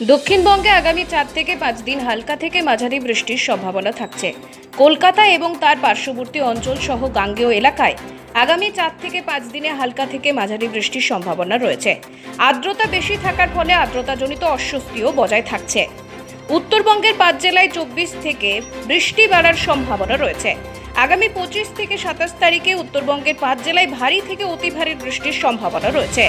দক্ষিণবঙ্গে আগামী চার থেকে পাঁচ দিন হালকা থেকে মাঝারি বৃষ্টির সম্ভাবনা থাকছে। কলকাতা এবং তার পার্শ্ববর্তী অঞ্চল সহ গাঙ্গেয় এলাকায় আগামী চার থেকে পাঁচ দিনে হালকা থেকে মাঝারি বৃষ্টির সম্ভাবনা রয়েছে। আর্দ্রতা বেশি থাকার ফলে আর্দ্রতাজনিত অস্বস্তিও বজায় থাকছে। উত্তরবঙ্গের পাঁচ জেলায় চব্বিশ থেকে বৃষ্টি বাড়ার সম্ভাবনা রয়েছে। আগামী পঁচিশ থেকে সাতাশ তারিখে উত্তরবঙ্গের পাঁচ জেলায় ভারী থেকে অতি ভারী বৃষ্টির সম্ভাবনা রয়েছে।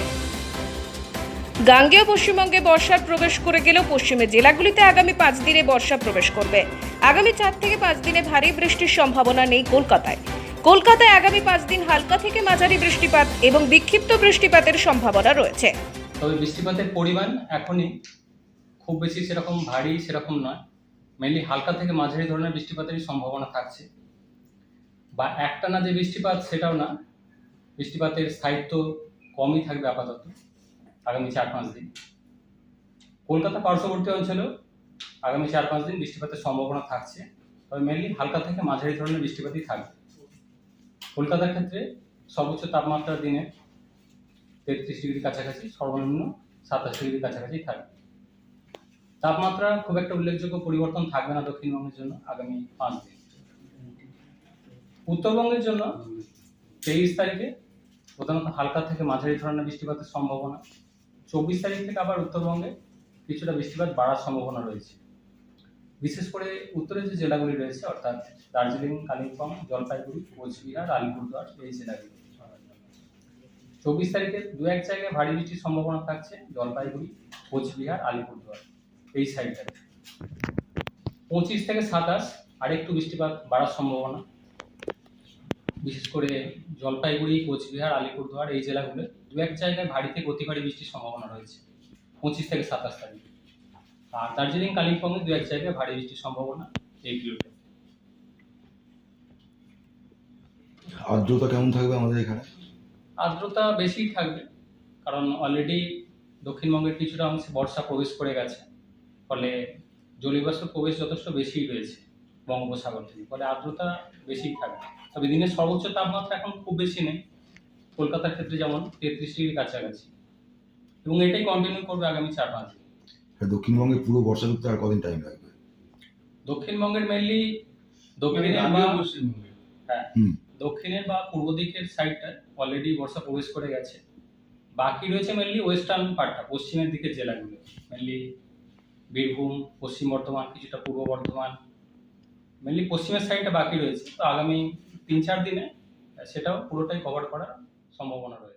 গাঙ্গেয় পশ্চিমবঙ্গে বর্ষার প্রবেশ করে গেলেও পশ্চিমের জেলাগুলিতে আগামী পাঁচ দিনে বর্ষা প্রবেশ করবে। আগামী চার থেকে পাঁচ দিনে ভারী বৃষ্টির সম্ভাবনা নেই কলকাতায়। কলকাতায় আগামী পাঁচ দিন হালকা থেকে মাঝারি বৃষ্টিপাত এবং বিক্ষিপ্ত বৃষ্টিপাতের সম্ভাবনা রয়েছে। তবে বৃষ্টিপাতের পরিমাণ এখনই খুব বেশি সেরকম ভারী সেরকম নয়। মেনলি হালকা থেকে মাঝারি ধরনের বৃষ্টিপাতেরই সম্ভাবনা থাকছে। বা একটানা যে বৃষ্টিপাত সেটাও না। বৃষ্টিপাতের স্থায়িত্ব কমই থাকবে আপাতত। আগামী চার পাঁচ দিন। কলকাতা পার্শ্ববর্তী অঞ্চলেও আগামী চার পাঁচ দিন বৃষ্টিপাতের সম্ভাবনা থাকছে। তবে মেনলি হালকা থেকে মাঝারি ধরনের বৃষ্টিপাতই থাকবে। কলকাতার ক্ষেত্রে সর্বোচ্চ তাপমাত্রা দিনে তেত্রিশ ডিগ্রি কাছাকাছি, সর্বনিম্ন সাতাশ ডিগ্রি কাছাকাছি থাকবে। তাপমাত্রা খুব একটা উল্লেখযোগ্য পরিবর্তন থাকবে না দক্ষিণবঙ্গের জন্য আগামী পাঁচ দিন। উত্তরবঙ্গের জন্য তেইশ তারিখে প্রধানত হালকা থেকে মাঝারি ধরনের বৃষ্টিপাতের সম্ভাবনা। চব্বিশ তারিখ থেকে আবার উত্তরবঙ্গে কিছুটা বৃষ্টিপাত বাড়ার সম্ভাবনা রয়েছে। বিশেষ করে উত্তরের যে জেলাগুলি রয়েছে, অর্থাৎ দার্জিলিং, কালিম্পং, জলপাইগুড়ি, কোচবিহার, আলিপুরদুয়ার, এই জেলাগুলি। চব্বিশ তারিখে দু এক জায়গায় ভারী বৃষ্টির সম্ভাবনা থাকছে, জলপাইগুড়ি, কোচবিহার, আলিপুরদুয়ার, এই সাইডটাতে পঁচিশ থেকে সাতাশ, আরেকটু বৃষ্টিপাত বাড়ার সম্ভাবনা। বিশেষ করে জলপাইগুড়ি কোচবিহার আলিপুরদুয়ার এই জেলাগুলো দু এক জায়গায় ভারী থেকে অতি ভারী বৃষ্টির সম্ভাবনা রয়েছে পঁচিশ থেকে সাতাশ তারিখ। আর দার্জিলিং কালিম্পংয়ে দু এক জায়গায় ভারী বৃষ্টির সম্ভাবনা এই এইগুলোতে আর্দ্রতা কেমন থাকবে আমাদের এখানে? আর্দ্রতা বেশি থাকবে কারণ অলরেডি দক্ষিণবঙ্গের কিছুটা অংশে বর্ষা প্রবেশ করে গেছে ফলে জলীয়বাষ্পের প্রবেশ যথেষ্ট বেশি রয়েছে। বঙ্গোপসাগর থেকে। ফলে আর্দ্রতা বেশি থাকবে তবে দিনের সর্বোচ্চ তাপমাত্রা এখন খুব বেশি নেই। কলকাতার ক্ষেত্রে যেমন তেত্রিশ ডিগ্রি কাছাকাছি। এবং এটাই কন্টিনিউ করবে আগামী চার পাঁচ দিন। দক্ষিণবঙ্গে পুরো বর্ষা ঢুকতে আর কদিন টাইম লাগবে? দক্ষিণবঙ্গের মেনলি দক্ষিণের বা হ্যাঁ দক্ষিণের বা পূর্ব দিকের সাইডটা অলরেডি বর্ষা প্রবেশ করে গেছে। বাকি রয়েছে মেনলি ওয়েস্টার্ন পার্টটা পশ্চিমের দিকের জেলাগুলো। মেনলি বীরভূম পশ্চিম বর্ধমান কিছুটা পূর্ব বর্ধমান মেনলি পশ্চিমের সাইডটা বাকি রয়েছে। তো আগামী তিন চার দিনে সেটাও পুরোটাই কভার করার সম্ভাবনা রয়েছে।